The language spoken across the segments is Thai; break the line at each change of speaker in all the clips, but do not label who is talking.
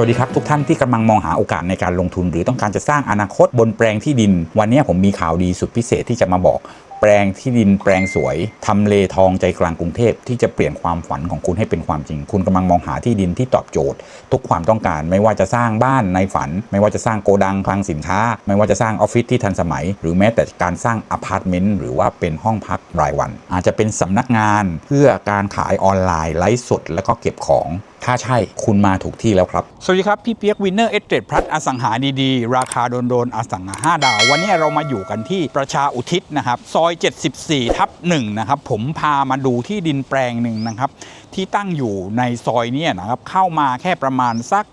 สวัสดีครับทุกท่านที่กำลังมองหาโอกาสในการลงทุน หรือต้องการจะสร้างอนาคตบนแปลงที่ดิน วันนี้ผมมีข่าวดีสุดพิเศษที่จะมาบอก แปลงที่ดินแปลงสวยทำเลทองใจกลางกรุงเทพที่จะเปลี่ยนความฝันของคุณให้เป็นความจริง คุณกำลังมองหาที่ดินที่ตอบโจทย์ ทุกความต้องการไม่ว่าจะสร้างบ้านในฝัน ไม่ว่าจะสร้างโกดังคลังสินค้า ไม่ว่าจะสร้างออฟฟิศที่ทันสมัย หรือแม้แต่การสร้างอพาร์ตเมนต์หรือว่าเป็นห้องพักรายวัน อาจจะเป็นสำนักงานเพื่อการขายออนไลน์ไลฟ์สด แล้วก็เก็บของ ถ้าใช่คุณมาถูกที่แล้วครับ สวัสดีครับ พี่เปียกวินเนอร์เอสเตดพลัสอสังหาดีๆ ราคาโดนๆอสังหา5ดาว วันนี้เรามาอยู่กันที่ประชาอุทิศนะครับ ซอย 74 ทับ1นะครับ ผมพามาดูที่ดินแปลงหนึ่งนะครับ ที่ตั้งอยู่ในซอยนี้นะครับ เข้ามาแค่ประมาณสัก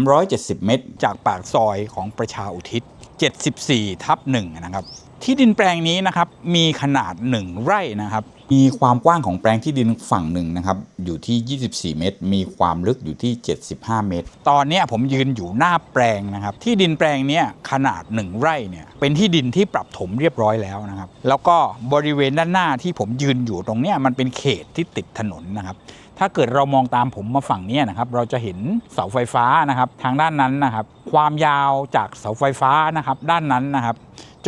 370 เมตร จากปากซอยของประชาอุทิศ 74 ทับ1นะครับ ที่ดินแปลงนี้นะครับมีขนาด 1 ไร่นะครับ มีความกว้างของแปลงที่ดินฝั่งหนึ่งนะครับอยู่ที่ 24 เมตร มีความลึกอยู่ที่ 75 เมตร ตอนนี้ผมยืนอยู่หน้าแปลงนะครับ ที่ดินแปลงเนี้ยขนาด 1 ไร่เนี่ยเป็นที่ดินที่ปรับถมเรียบร้อยแล้วนะครับ แล้วก็บริเวณด้านหน้าที่ผมยืนอยู่ตรงนี้มันเป็นเขตที่ติดถนนนะครับถ้าเกิดเรามองตามผมมาฝั่งนี้นะครับเราจะเห็นเสาไฟฟ้านะครับทางด้านนั้นนะครับ ความยาวจากเสาไฟฟ้านะครับด้านนั้นนะครับ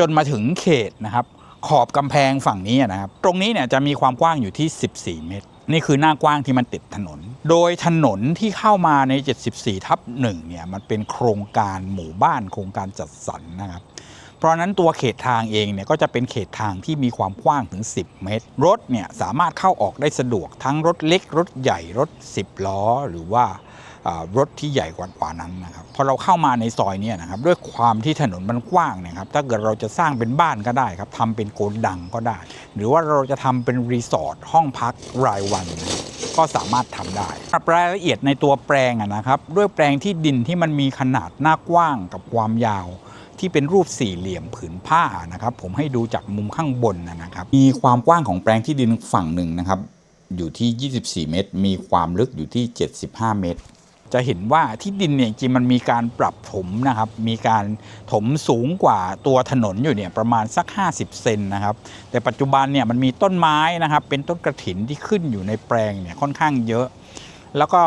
จนมาถึงเขตนะครับ ขอบกำแพงฝั่งนี้นะครับ ตรงนี้เนี่ยจะมีความกว้างอยู่ที่ 14 เมตร นี่คือหน้ากว้างที่มันติดถนน โดยถนนที่เข้ามาใน 74 ทับ1เนี่ยมันเป็นโครงการหมู่บ้านโครงการจัดสรรนะครับเพราะนั้นตัวเขตทางเองเนี่ยก็จะเป็นเขตทางที่มีความกว้างถึง 10 เมตร รถเนี่ยสามารถเข้าออกได้สะดวกทั้งรถเล็ก รถใหญ่รถ 10 ล้อ หรือว่า รถที่ใหญ่กว่าวานั้นนะครับพอเราเข้ามาในซอยนี่ยนะครับด้วยความที่ถนนมันกว้างเนะครับถ้าเกิดเราจะสร้างเป็นบ้านก็ได้ครับทำเป็นโกดังก็ได้ หรือว่าเราจะทำเป็นรีสอร์ทห้องพักรายวันก็สามารถทำได้รายละเอียดในตัวแปลงนะครับ ด้วยแปลงที่ดินที่มันมีขนาดหน้ากว้างกับความยาวที่เป็นรูปสี่เหลี่ยมผืนผ้านะครับ ผมให้ดูจากมุมข้างบนนะนะครับ มีความกว้างของแปลงที่ดินฝั่งหนึ่งนะครับ อยู่ที่ 24 เมตร มีความลึกอยู่ที่ 75 เมตร จะเห็นว่าที่ดินเนี่ยจริงมันมีการปรับถมนะครับ มีการถมสูงกว่าตัวถนนอยู่เนี่ยประมาณสัก 50 เซนนะครับ แต่ปัจจุบันเนี่ยมันมีต้นไม้นะครับ เป็นต้นกระถินที่ขึ้นอยู่ในแปลงเนี่ยค่อนข้างเยอะ แล้วก็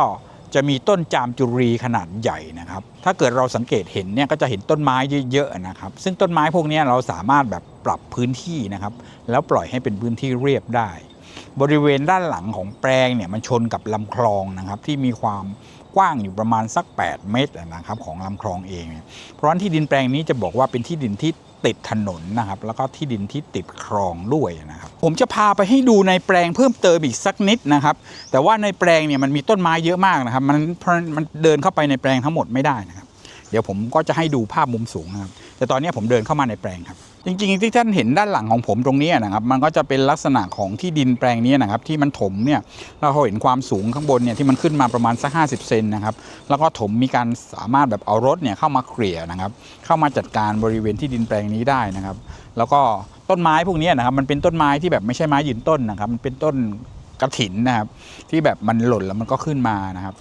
จะมีต้นจามจุรีขนาดใหญ่นะครับ ถ้าเกิดเราสังเกตเห็นเนี่ยก็จะเห็นต้นไม้เยอะๆนะครับ ซึ่งต้นไม้พวกนี้เราสามารถแบบปรับพื้นที่นะครับ แล้วปล่อยให้เป็นพื้นที่เรียบได้ บริเวณด้านหลังของแปลงเนี่ยมันชนกับลำคลองนะครับ ที่มีความ กว้างอยู่ประมาณสัก 8 เมตรนะครับของลำคลองเอง เพราะฉะนั้นที่ดินแปลงนี้จะบอกว่าเป็นที่ดินที่ติดถนนนะครับ แล้วก็ที่ดินที่ติดคลองด้วยนะครับ ผมจะพาไปให้ดูในแปลงเพิ่มเติมอีกสักนิดนะครับ แต่ว่าในแปลงเนี่ยมันมีต้นไม้เยอะมากนะครับ มันมันเดินเข้าไปในแปลงทั้งหมดไม่ได้นะครับ เดี๋ยวผมก็จะให้ดูภาพมุมสูงนะครับ แต่ตอนนี้ผมเดินเข้ามาในแปลงครับ จริงๆที่ท่านเห็นด้านหลังของผมตรงนี้นะครับมันก็จะเป็นลักษณะของที่ดินแปลงนี้นะครับที่มันถมเนี่ยเราเห็นความสูงข้างบนเนี่ยที่มันขึ้นมาประมาณสัก 50 เซนนะครับแล้วก็ถมมีการสามารถแบบเอารถเนี่ยเข้ามาเกลี่ยนะครับเข้ามาจัดการบริเวณที่ดินแปลงนี้ได้นะครับ แล้วก็ต้นไม้พวกนี้นะครับมันเป็นต้นไม้ที่แบบไม่ใช่ไม้ยืนต้นนะครับมันเป็นต้นกระถินนะครับที่แบบมันหล่นแล้วมันก็ขึ้นมานะครับ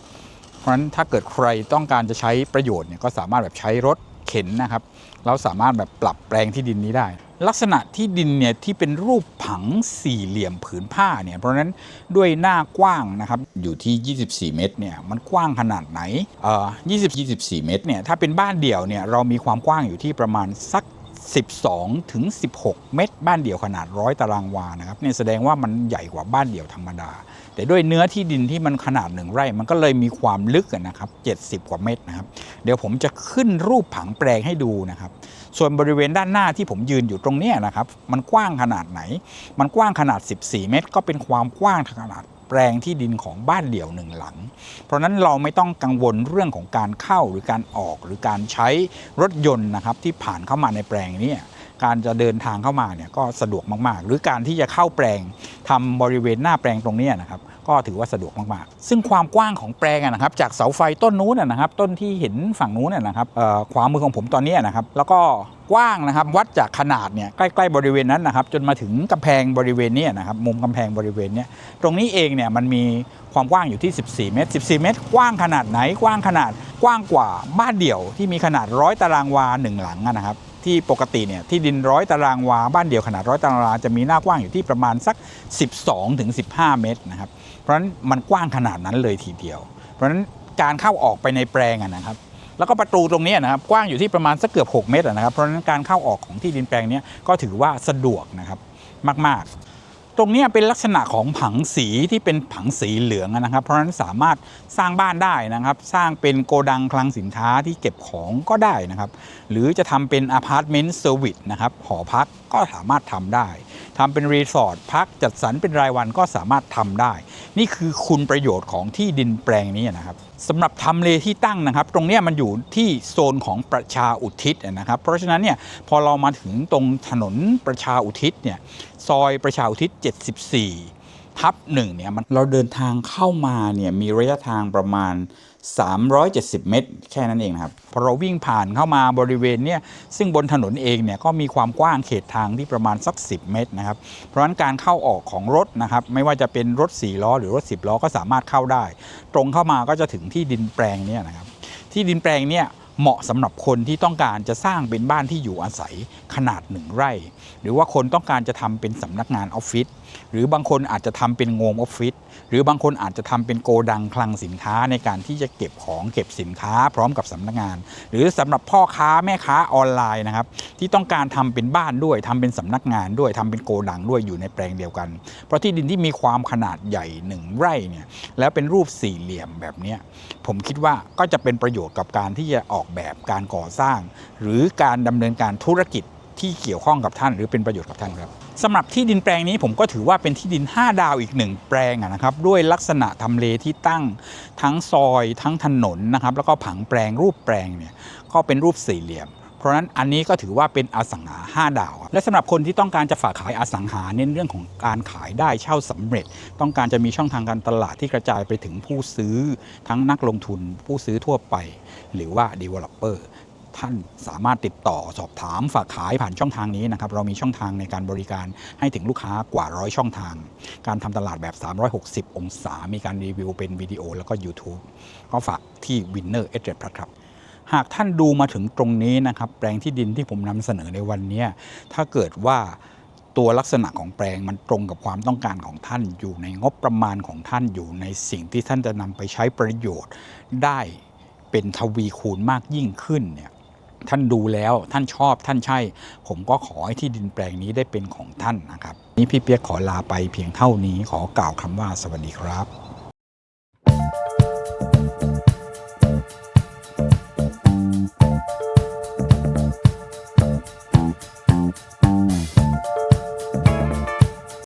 เพราะฉะนั้นถ้าเกิดใครต้องการจะใช้ประโยชน์เนี่ยก็สามารถแบบใช้รถเข็นนะครับ เราสามารถแบบปรับแปลงที่ดินนี้ได้ ลักษณะที่ดินเนี่ยที่เป็นรูปผังสี่เหลี่ยมผืนผ้าเนี่ยเพราะฉะนั้นด้วยหน้ากว้างนะครับอยู่ที่ 24 เมตรเนี่ยมันกว้างขนาดไหนเอ่อ20 24 เมตรเนี่ยถ้าเป็นบ้านเดี่ยวเนี่ยเรามีความกว้างอยู่ที่ประมาณสัก 12 ถึง 16 เมตร บ้านเดี่ยวขนาดร้อยตารางวานะครับเนี่ยแสดงว่ามันใหญ่กว่าบ้านเดี่ยวธรรมดา แต่ด้วยเนื้อที่ดินที่มันขนาดหนึ่งไร่ มันก็เลยมีความลึกนะครับ 70 กว่าเมตรนะครับ เดี๋ยวผมจะขึ้นรูปผังแปลงให้ดูนะครับ ส่วนบริเวณด้านหน้าที่ผมยืนอยู่ตรงนี้นะครับ มันกว้างขนาดไหน มันกว้างขนาด 14 เมตร ก็เป็นความกว้างขนาด ปลงที่ดินของบ้านเดี่ยวหนึ่งหลัง เพราะนั้นเราไม่ต้องกังวลเรื่องของการเข้าหรือการออกหรือการใช้รถยนต์นะครับที่ผ่านเข้ามาในแปลงนี้การจะเดินทางเข้ามาเนี่ยก็สะดวกมากๆ หรือการที่จะเข้าแปลง ทำบริเวณหน้าแปลงตรงนี้นะครับก็ถือว่าสะดวกมากๆ ซึ่งความกว้างของแปลงนะครับจากเสาไฟต้นนู้นอะนะครับต้นที่เห็นฝั่งนู้นอะนะครับขวามือของผมตอนนี้นะครับแล้วก็กว้างนะครับวัดจากขนาดเนี่ยใกล้ๆบริเวณนั้นนะครับจนมาถึงกำแพงบริเวณนี้นะครับมุมกำแพงบริเวณนี้ตรงนี้เองเนี่ยมันมีความกว้างอยู่ที่ 14 เมตร 14 เมตร กว้างขนาดไหนกว้างขนาดกว้างกว่าบ้านเดี่ยวที่มีขนาดร้อยตารางวาหนึ่งหลังนะครับ ที่ปกติเนี่ยที่ดินร้อยตารางวาบ้านเดี่ยวขนาดร้อยตารางวาจะมีหน้ากว้างอยู่ที่ประมาณสัก 12-15 เมตรนะครับเพราะฉะนั้นมันกว้างขนาดนั้นเลยทีเดียว เพราะฉะนั้นการเข้าออกไปในแปลงนะครับแล้วก็ประตูตรงนี้นะครับกว้างอยู่ที่ประมาณสักเกือบ 6 เมตรนะครับเพราะฉะนั้นการเข้าออกของที่ดินแปลงนี้ก็ถือว่าสะดวกนะครับมาก ๆ ตรงนี้เป็นลักษณะของผังสีที่เป็นผังสีเหลืองนะครับ เพราะฉะนั้นสามารถสร้างบ้านได้นะครับ สร้างเป็นโกดังคลังสินค้าที่เก็บของก็ได้นะครับ หรือจะทำเป็นอพาร์ตเมนต์เซอร์วิสนะครับหอพักก็สามารถทำได้ทำเป็นรีสอร์ทพักจัดสรรเป็นรายวันก็สามารถทำได้ นี่คือคุณประโยชน์ของที่ดินแปลงนี้นะครับสำหรับทำเลที่ตั้งนะครับ ตรงนี้มันอยู่ที่โซนของประชาอุทิศนะครับ เพราะฉะนั้นเนี่ยพอเรามาถึงตรงถนนประชาอุทิศเนี่ยซอยประชาอุทิศ 74 ทับหนึ่งเนี่ยมันเราเดินทางเข้ามาเนี่ยมีระยะทางประมาณ 370 เมตร แค่นั้นเองนะครับพอเราวิ่งผ่านเข้ามาบริเวณเนี่ยซึ่งบนถนนเองเนี่ยก็มีความกว้างเขตทางที่ประมาณสัก 10 เมตรนะครับ เพราะฉะนั้นการเข้าออกของรถนะครับไม่ว่าจะเป็นรถ 4 ล้อหรือรถ 10 ล้อก็สามารถเข้าได้ ตรงเข้ามาก็จะถึงที่ดินแปลงเนี่ยนะครับที่ดินแปลงเนี่ยเหมาะสำหรับคนที่ต้องการจะสร้างเป็นบ้านที่อยู่อาศัยขนาดหนึ่งไร่ หรือว่าคนต้องการจะทำเป็นสำนักงานออฟฟิศ หรือบางคนอาจจะทำเป็นโงงออฟฟิศหรือบางคนอาจจะทำเป็นโกดังคลังสินค้าในการที่จะเก็บของเก็บสินค้าพร้อมกับสำนักงาน หรือสำหรับพ่อค้าแม่ค้าออนไลน์นะครับที่ต้องการทำเป็นบ้านด้วยทำเป็นสำนักงานด้วยทำเป็นโกดังด้วยอยู่ในแปลงเดียวกัน เพราะที่ดินที่มีความขนาดใหญ่หนึ่งไร่เนี่ยแล้วเป็นรูปสี่เหลี่ยมแบบนี้ผมคิดว่าก็จะเป็นประโยชน์กับการที่จะออกแบบการก่อสร้าง หรือการดำเนินการธุรกิจที่เกี่ยวข้องกับท่าน หรือเป็นประโยชน์กับท่านครับ สำหรับที่ดินแปลงนี้ผมก็ถือว่าเป็นที่ดิน 5 ดาวอีกหนึ่งแปลงนะครับด้วยลักษณะทำเลที่ตั้งทั้งซอยทั้งถนนนะครับแล้วก็ผังแปลงรูปแปลงเนี่ยก็เป็นรูปสี่เหลี่ยมเพราะนั้นอันนี้ก็ถือว่าเป็นอสังหา 5 ดาว และสำหรับคนที่ต้องการจะฝากขายอสังหาเน้นเรื่องของการขายได้เช่าสำเร็จ ต้องการจะมีช่องทางการตลาดที่กระจายไปถึงผู้ซื้อ ทั้งนักลงทุนผู้ซื้อทั่วไป หรือว่า developer ท่านสามารถติดต่อสอบถามฝากขายผ่านช่องทางนี้นะครับเรามีช่องทางในการบริการให้ถึงลูกค้ากว่าร้อยช่องทาง การทำตลาดแบบ 360 องศา มีการรีวิวเป็นวิดีโอแล้วก็ YouTube ก็ฝากที่ Winner e d g e ครับหากท่านดูมาถึงตรงนี้นะครับ แปลงที่ดินที่ผมนำเสนอในวันนี้ถ้าเกิดว่าตัวลักษณะของแปลงมันตรงกับความต้องการของท่านอยู่ในงบประมาณของท่านอยู่ในสิ่งที่ท่านจะนำไปใช้ประโยชน์ได้เป็นทวีคูณมากยิ่งขึ้นเนี่ย ท่านดูแล้วท่านชอบท่านใช่ ผมก็ขอให้ที่ดินแปลงนี้ได้เป็นของท่านนะครับ นี่พี่เปียกขอลาไปเพียงเท่านี้ขอกล่าวคำว่าสวัสดีครับ